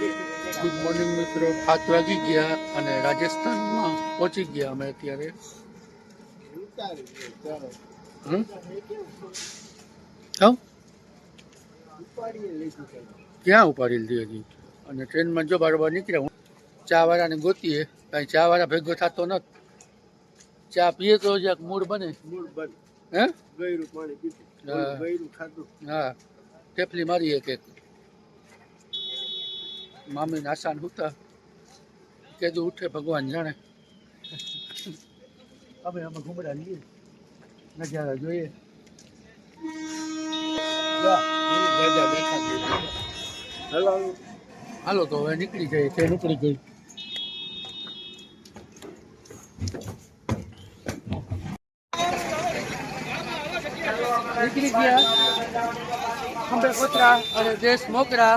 Good morning મિત્રો. સાત વાગી ગયા અને રાજસ્થાનમાં પહોંચી ગયા અમે અત્યારે? ક્યાં ઉપાડી લીધી હજી? અને ટ્રેનમાં જો બારોબાર નીકળ્યા હું ચાવાળાને ગોતીએ કાંઈ ચાવાળા ભેગો થતો નથી. ચા પીએ તો જ્યાં મૂડ બને. હે? હા. હા. ટેફલી મારી એક એક મામી નાસાન હુતા. કેદું ઉઠે ભગવાન જાણે. અમે અમે ઘૂમડા લઈએ. નજારા જોઈએ. હાલો. તો હવે નીકળી ગઈ તે નીકળી ગઈ. નીકળી ગયા. ખંભે કોતરા અને દેશ મોકરા.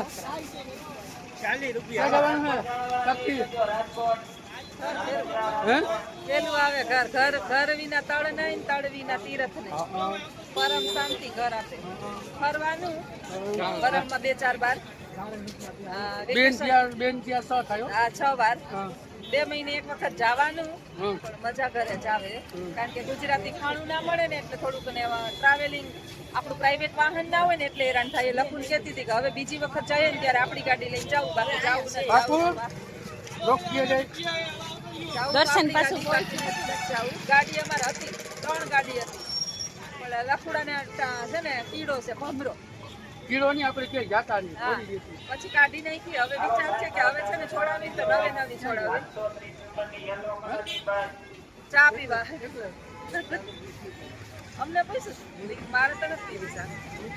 ફરવાનું. પરમમાં બે ચાર બાર હા, બેન છ વાર. બે મહિને એક વખત જવાનું. મજા ઘરે જ આવે. કારણ કે ગુજરાતી ખાણું ના મળે ને એટલે થોડુંક ને ટ્રાવેલિંગ આપણું પ્રાઇવેટ વાહન ના હોય ને એટલે હેરાન થાય. લખું લખુન કહેતી હતી કે હવે બીજી વખત જઈએ ને ત્યારે આપણી ગાડી લઈને જવું બાકી જવું દર્શન પાછું ગાડી અમારે હતી ત્રણ ગાડી હતી. પણ લખુડાને ટા- છે ને કીડો છે ભમરો. કિલોની આપણે ક્યાંય જાતા નહીં પછી કાઢી નાખી. હવે વિચાર છે કે હવે છે ને છોડાવી તો નવે નવી છોડાવી. ચા પીવા. અમને પૈસા? મારે તો નથી પીવી ચા.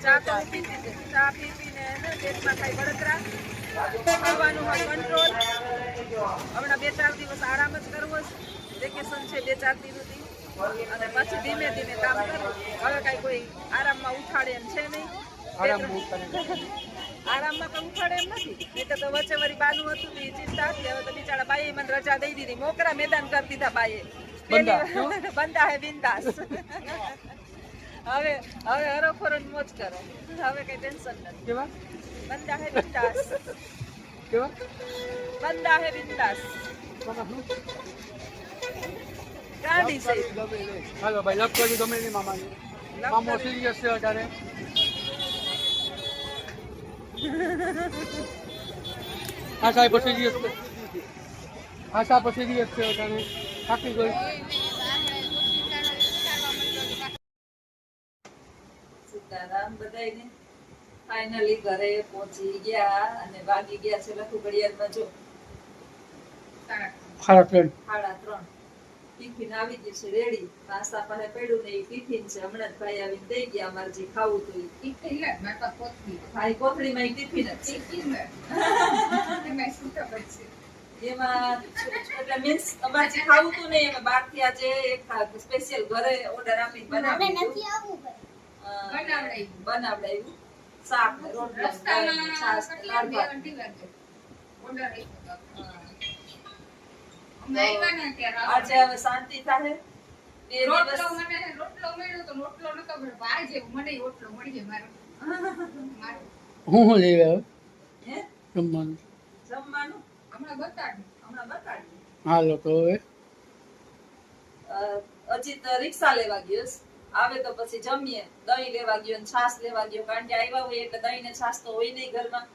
ચા તો હું પીતી ચા પી પીને ને પેટમાં થાય બળતરા ખાવાનું હોય કંટ્રોલ હમણાં બે ચાર દિવસ આરામ જ કરવો છે. વેકેશન છે બે ચાર દિવસથી અને પછી ધીમે ધીમે કામ કરવું હવે કાંઈ કોઈ આરામમાં ઉઠાડે એમ છે નહીં. આરામમાં પણ ઉઠાડે એમ નથી. નહીં તો તો વચ્ચે વળી બાનું હતું તો ચિંતા હતી. હવે તો બિચારા બાઈએ મને રજા દઈ દીધી. મોકરા મેદાન કરી દીધા બાઈએ. બંદા, પેલી- બંદા હે બિંદાસ હવે હવે હરોફરો મોજ કરો હવે કઈ ટેન્શન નથી કેવા બંદા હે બિંદાસ કેવા બંદા હે બિંદાસ ગાંધી છે હાલો ભાઈ લપ કર્યું ગમે નહીં મામાને મામો સિરિયસ છે અત્યારે હા સાહેબ સિરિયસ છે હા સાહેબ સિરિયસ છે અત્યારે થાકી ગઈ બધાયને ફાઇનલી ઘરે પહોંચી ગયા અને વાગી ગયા છે લખું ઘડિયાળમાં જો. સાડા ત્રણ. સાડા ત્રણ. ટિફિન આવી ગયું છે રેડી નાસ્તા પાસે પડ્યું ને એ ટિફિન છે. હમણાં જ ભાઈ આવીને દઈ ગયા અમારે જે ખાવું તો એ ભાઈ કોથળીમાં એ ટિફિન જ છે. એમાં એટલે મીન્સ અમારે જે ખાવું હતું ને એમાં બહારથી આજે એક સ્પેશિયલ ઘરે ઓર્ડર આપીને બનાવી બનાવડાવ્યું. શાક રોટલો છાશ દાળ ભાત. હા. આજે હવે શાંતિ થાય. બે દિવસ હું હું લઈ આવ્યો? હે? જમવાનું. જમવાનું? હમણાં બતાડ્યું. હાલો તો હવે. અજીત રિક્ષા લેવા ગયો. આવે તો પછી જમીએ. દહીં લેવા ગયો છાસ લેવા ગયો. કારણ કે આવ્યા હોય એટલે દહીં ને છાસ તો હોય નહીં ઘરમાં.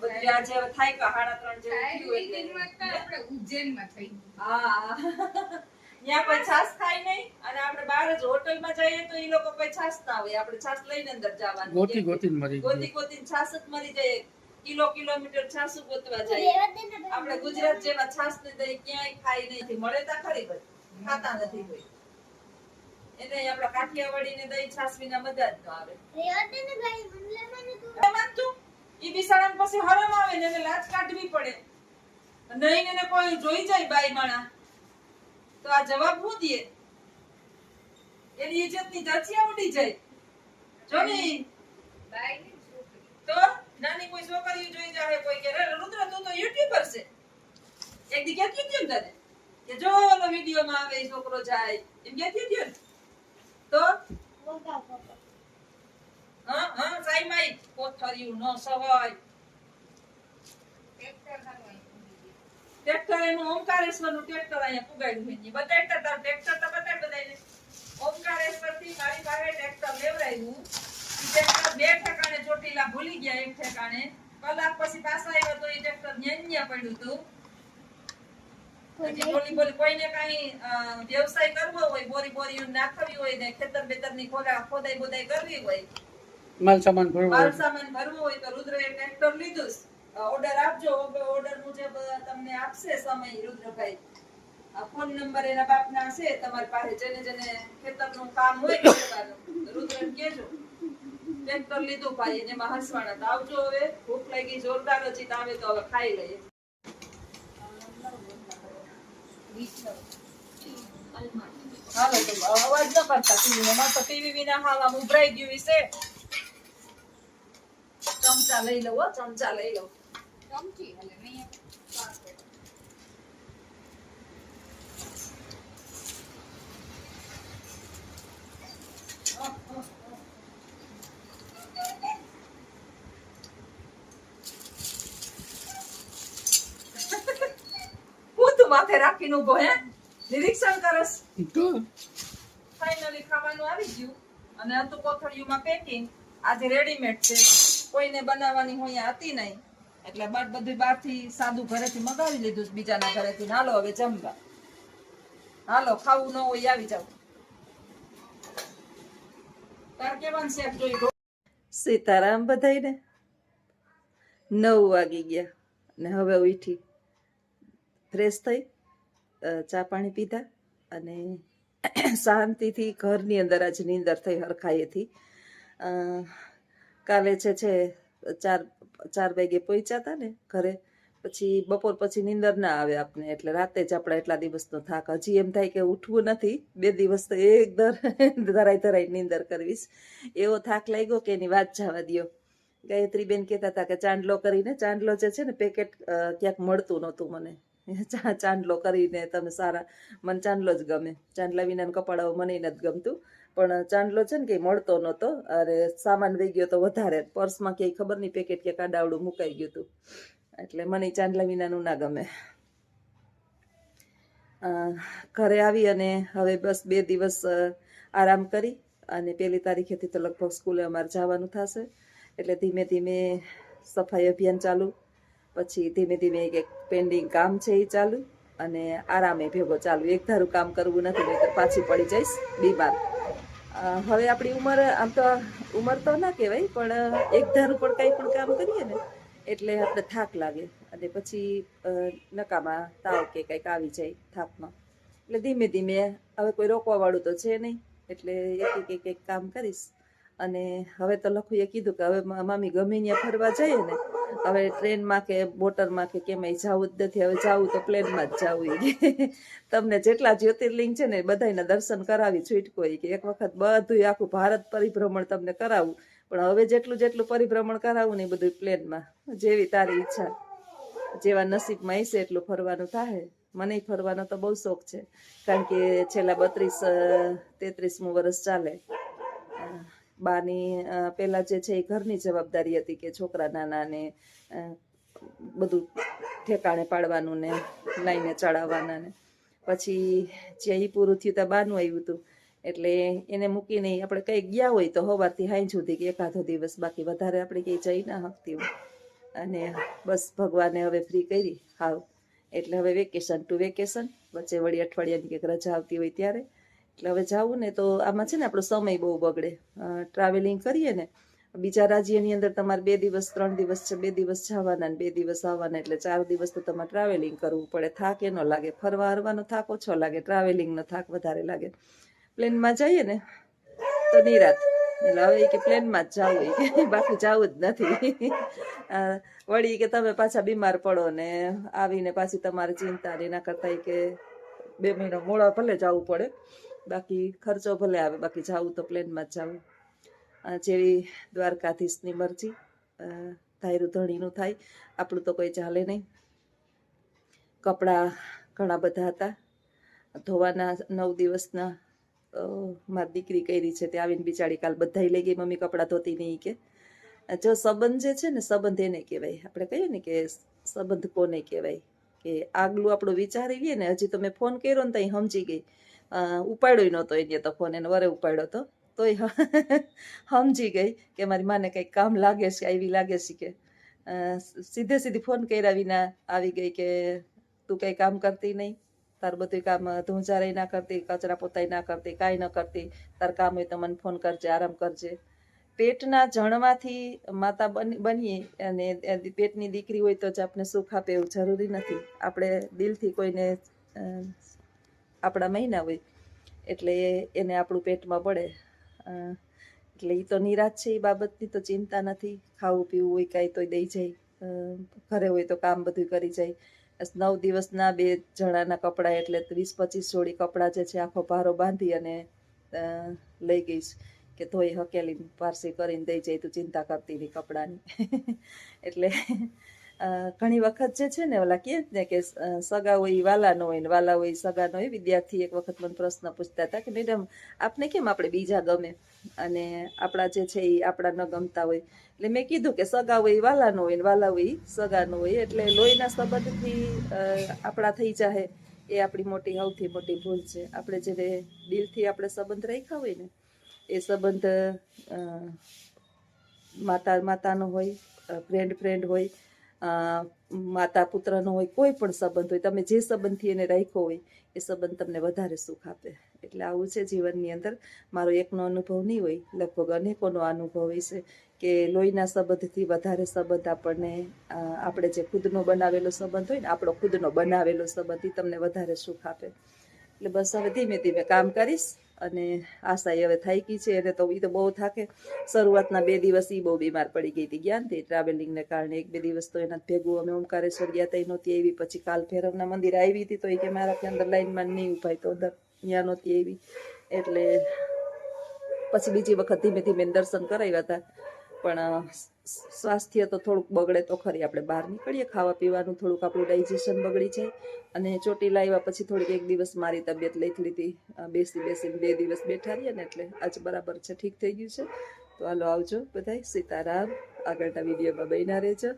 બધું આજે થાય કે સાડા ત્રણ જેવું થયું એટલે. હા. ત્યાં કોઈ છાશ ખાય નહીં. અને આપણે બહાર જ હોટલમાં જઈએ તો એ લોકો કોઈ છાશ ના હોય. આપણે છાસ લઈને અંદર જવાનું. ગોતી મરી ગોતી ગોતીને જ મરી જાય. કિલો કિલોમીટર છાસ ગોતવા જાય. આપણે ગુજરાત જેવા છાસ ને દહીં ક્યાંય ખાઈ નહીં. મળે તા ખરી ખાતા નથી કોઈ. એને આપણા કાઠિયાવાડી ને દહીં છાશ વિના મજા જ ન આવે માનતું? ઈ બિસાડા પછી હરમ આવે ને એને લાજ કાઢવી પડે. નહીં એને કોઈ જોઈ જાય બાઈ માણા. તો આ જવાબ હું દે એની ઇજ્જતની ધરતીયા ઉડી જાય. જો ને તો નાની કોઈ છોકરી જોઈ જાય કોઈ કે રુદ્ર તું તો યુટ્યુબર છે. એક દી કેતી હતી ને તને કે જો ઓલો વીડિયો માં આવે છોકરો જાય. એમ કેતી હતી ને? તો હા હા સાઈ માઈ કોથળિયું ન સવાય એનું ઓમકારેશ્વરનું ટ્રેક્ટર અહીંયા પુગાડ્યું છે. બતાડતા તાર ટ્રેક્ટર તો બતાડ બધાયને. ઓમકારેશ્વરથી મારી પાસે ટ્રેક્ટર લેવડાવ્યું. ટ્રેક્ટર બે ઠેકાણે ચોટીલા ભૂલી ગયા એક ઠેકાણે. કલાક પછી પાછા આવ્યો તો એ ટ્રેક્ટર ન્યા પડ્યું હતું. કોઈને કાંઈ, વ્યવસાય કરવો હોય બોરી બોરીઓ નાખવી હોય ને ખેતર બેતરની ખોદા- ખોદાઈ બોદાઈ કરવી હોય માલ સામાન ભરવો માલ સામાન ભરવો હોય તો રુદ્રએ ટ્રેક્ટર લીધું ઓર્ડર આપજો. ઓર્ડર મુજબ તમને આપશે સમય રુદ્રભાઈ. આ ફોન નંબર એના બાપના છે. તમારી પાસે જેને જેને ખેતરનું કામ હોય કરવાનું. કેજો ટ્રેક્ટર લીધું ભાઈ એમાં હસવાના તો આવજો હવે. ભૂખ લાગી જોરદાર હજી તો આવે તો હવે ખાઈ લઈએ. અવાજ ન કરતા. ટીવી માં તો ટીવી વિના હાલમાં ઉભરાઈ ગયું છે. ચમચા લઈ લઉં ચમચા લઈ લઉં. હું તું માથે રાખીને ઊભો હે? નિરીક્ષણ કરસ. તો ફાઇનલી ખાવાનું આવી ગયું. અને હતું કોથળીઓમાં પેકિંગ. આજે રેડીમેડ છે. કોઈને બનાવવાની હોય હતી નહીં. એટલે બાર બધું બહારથી સાદું ઘરેથી મગાવી લીધું છે. બીજાના ઘરેથી. હાલો હવે જમવા. હાલો ખાવું ન હોય આવી જાવ તાર કેવાનું શેક જોઈ સીતારામ બધાઈને નવ વાગી ગયા. ને હવે ઉઠી. ફ્રેશ થઈ ચા પાણી પીધા અને શાંતિથી ઘરની અંદર આજ નીંદર થઈ હરખાઈએથી. કાલે છે છે, ચાર ચાર વાગે પહોંચ્યા હતા ને ઘરે, પછી બપોર પછી નીંદર ના આવે આપને, એટલે રાતે જ આપણે એટલા દિવસનો થાક. હજી એમ થાય કે ઉઠવું નથી, બે દિવસ તો એક દર ધરાઈ ધરાઈ નીંદર કરવીશ. એવો થાક લાગ્યો કે એની વાત જવા દ્યો. ગાયત્રીબેન કહેતા હતા કે ચાંદલો કરીને, ચાંદલો જે છે ને પેકેટ ક્યાંક મળતું નહોતું મને. ચા ચાંદલો કરીને તમે સારા, મને ચાંદલો જ ગમે. ચાંદલા વિના કપાડાઓ મને નથી ગમતું. પણ ચાંદલો છે ને કંઈ મળતો નહોતો. અરે સામાન વહી ગયો તો વધારે. પર્સમાં ક્યાંય ખબર નહીં, પેકેટ કે કાડાવડું મુકાઈ ગયું હતું. એટલે મને ચાંદલા વિનાનું ના ગમે. ઘરે આવી અને હવે બસ બે દિવસ આરામ કરી અને પહેલી તારીખેથી તો લગભગ સ્કૂલે અમારે જવાનું થશે. એટલે ધીમે ધીમે સફાઈ અભિયાન ચાલુ. પછી ધીમે ધીમે એક એક પેન્ડિંગ કામ છે એ ચાલુ અને આરામે ભેગો ચાલુ. એક ધારું કામ કરવું નથી, નહીંતર પાછી પડી જઈશ, બીમાર. હવે આપણી ઉંમર, આમ તો ઉંમર તો ના કહેવાય, પણ એક ધારું પણ કંઈ પણ કામ કરીએ ને, એટલે આપણે થાક લાગે અને પછી નકામાં તાવ કે કંઈક આવી જાય થાકમાં. એટલે ધીમે ધીમે, હવે કોઈ રોકવાવાળું તો છે નહીં, એટલે એક એક એક કામ કરીશ. અને હવે તો લખુએ કીધું કે હવે મામી ગમે ત્યાં ફરવા જઈએ ને, હવે ટ્રેનમાં કે બોટરમાં કે કેમ જવું જ નથી, હવે જવું તો પ્લેનમાં જ જવું કે તમને જેટલા જ્યોતિર્લિંગ છે ને બધાયના દર્શન કરાવી છૂટકો કે એક વખત બધું આખું ભારત પરિભ્રમણ તમને કરાવું. પણ હવે જેટલું જેટલું પરિભ્રમણ કરાવું ને બધું પ્લેનમાં. જેવી તારી ઈચ્છા. જેવા નસીબમાં હશે એટલું ફરવાનું થાય મને ફરવાનો તો બહુ શોખ છે. કારણ કે છેલ્લા બત્રીસ તેત્રીસમું વર્ષ ચાલે. બાની પહેલાં જે છે એ ઘરની જવાબદારી હતી કે છોકરા નાનાને બધું ઠેકાણે પાડવાનું ને લાઈને ચડાવવાના ને. પછી જ્યાં એ પૂરું થયું ત્યાં બાનું આવ્યું હતું. એટલે એને મૂકીને આપણે કંઈ ગયા હોય તો સવારથી હાઈ સુધી કે એકાદો દિવસ બાકી વધારે આપણે ક્યાંય જઈ ના શકતી હોય. અને બસ ભગવાને હવે ફ્રી કરી. હાવ. એટલે હવે વેકેશન ટુ વેકેશન વચ્ચે વળી અઠવાડિયાની કંઈક રજા આવતી હોય ત્યારે એટલે હવે જાવું ને તો આમાં છે ને આપણો સમય બહુ બગડે. ટ્રાવેલિંગ કરીએ ને, બીજા રાજ્યની અંદર તમારે બે દિવસ, ત્રણ દિવસ છે, બે દિવસ જવાના ને બે દિવસ આવવાના એટલે ચાર દિવસ તો તમારે ટ્રાવેલિંગ કરવું પડે. થાક એનો લાગે. ફરવા હરવાનો થાક ઓછો લાગે. ટ્રાવેલિંગનો થાક વધારે લાગે. પ્લેનમાં જઈએ ને, તો નિરાત. એટલે હવે કે પ્લેનમાં જ જવું. કે બાકી જાવું જ નથી. વળી કે તમે પાછા બીમાર પડો ને, આવીને પાછી તમારે ચિંતા એના કરતા કે બે મહિનો મોડા ભલે જવું પડે. બાકી ખર્ચો ભલે આવે, બાકી જાવું તો પ્લેનમાં જ જાવું જેવી દ્વારકાધીશની મરજી ધાયરું ધણીનું થાય, આપણું તો કોઈ ચાલે નહીં. કપડાં ઘણા બધા હતા. ધોવાના નવ દિવસના મારી દીકરી કરી છે, તે આવીને બિચારી કાલ બધાય લઈ ગઈ, મમ્મી કપડાં ધોતી નહીં કે. જો સંબંધ જે છે ને, સંબંધ એને કહેવાય. આપણે કહીએ ને કે સંબંધ કોને કહેવાય? કે આગલું આપણું વિચારી લઈએ ને, હજી તો મેં ફોન કર્યો ને તો સમજી ગઈ. ઉપાડ્યો નહોતો એને તો ફોન એને વરે ઉપાડ્યો તો. તોય સમજી ગઈ કે મારી માને કંઈક કામ લાગે છે, આવી લાગે છે કે સીધે સીધી ફોન કર્યા વિના આવી ગઈ કે તું કંઈ કામ કરતી નહીં. તાર બધું કામ ધૂંઝારાય ના કરતી, કચરા પોતાય ના કરતી, કાંઈ ન કરતી. તાર કામ હોય તો મને ફોન કરજે, આરામ કરજે. પેટના જણમાંથી માતા બની, બનીએ અને પેટની દીકરી હોય તો જ આપણે સુખ આપે એવું જરૂરી નથી. આપણે દિલથી કોઈને આપણા મહિના હોય, એટલે એને આપણું પેટમાં પડે. એટલે એ તો નિરાશ છે એ બાબતની તો ચિંતા નથી. ખાવું પીવું હોય, કાંઈ તોય દઈ જાય. ઘરે હોય તો કામ બધું કરી જાય. નવ દિવસના બે જણાના કપડાં, એટલે વીસ પચીસ જોડી કપડાં જે છે, આખો ભારો બાંધી અને લઈ ગઈશ. કે ધોઈ હકેલી પારસી કરીને દઈ જાય, તું ચિંતા કરતી નહીં કપડાની. એટલે ઘણી વખત જે છે ને, ઓલા કહે ને કે સગા હોય વાલાનો વાલા હોય ને, વાલા હોય સગાનો સગા હોય, વિદ્યાર્થી એક વખત મને પ્રશ્ન પૂછતા હતા કે, મેડમ, આપને કેમ આપણે બીજા ગમે? અને આપણા જે છે એ આપણા ન ગમતા હોય. એટલે મેં કીધું કે સગા હોય વાલાનો વાલા હોય ને, વાલા હોય સગાનો સગા હોય, એટલે લોહીના સંબંધથી આપણા થઈ જાય એ આપણી મોટી, સૌથી મોટી ભૂલ છે. આપણે જ્યારે દિલથી આપણે સંબંધ રાખ્યા હોય ને, એ સંબંધ માતા, માતાનો હોય ફ્રેન્ડ ફ્રેન્ડ હોય માતા પુત્રનો હોય, કોઈ પણ સંબંધ હોય, તમે જે સંબંધથી એને રાખ્યો હોય, એ સંબંધ તમને વધારે સુખ આપે. એટલે આવું છે જીવનની અંદર. મારો એકનો અનુભવ નહીં હોય, લગભગ અનેકોનો અનુભવ હોય છે કે લોહીના સંબંધથી વધારે સંબંધ આપણને આપણે જે ખુદનો બનાવેલો સંબંધ હોય ને, આપણો ખુદનો બનાવેલો સંબંધ એ તમને વધારે સુખ આપે. એટલે બસ હવે ધીમે ધીમે કામ કરીશ અને આશા એ હવે થઈ ગઈ છે. એને તો એ તો બહુ થાકે. શરૂઆતના બે દિવસ એ બહુ બીમાર પડી ગઈ હતી જ્ઞાનથી ટ્રાવેલિંગને કારણે એક બે દિવસ તો એના ભેગું અમે ઓમકારેશ્વર ગયા ત્યાં નહોતી આવી. પછી કાલ ભૈરવના મંદિર આવી હતી તો એ કે મારાથી અંદર લાઈનમાં નહીં ઉભાય તો અંદર ત્યાં નહોતી આવી. એટલે પછી બીજી વખત ધીમે ધીમે દર્શન કરાવ્યા હતા. પણ સ્વાસ્થ્ય તો થોડુંક બગડે તો ખરી. આપણે બહાર નીકળીએ, ખાવા પીવાનું થોડુંક આપણું ડાયજેશન બગડી જાય અને ચોટીલા આવ્યા પછી થોડીક એક દિવસ મારી તબિયત લઈ લીધી. બેસી બેસીને બે દિવસ બેઠા રહીએ ને એટલે આજ બરાબર છે, ઠીક થઈ ગયું છે. તો હાલો આવજો બધાય. સીતારામ. આગળના વિડીયોમાં બન્યા રહેજો.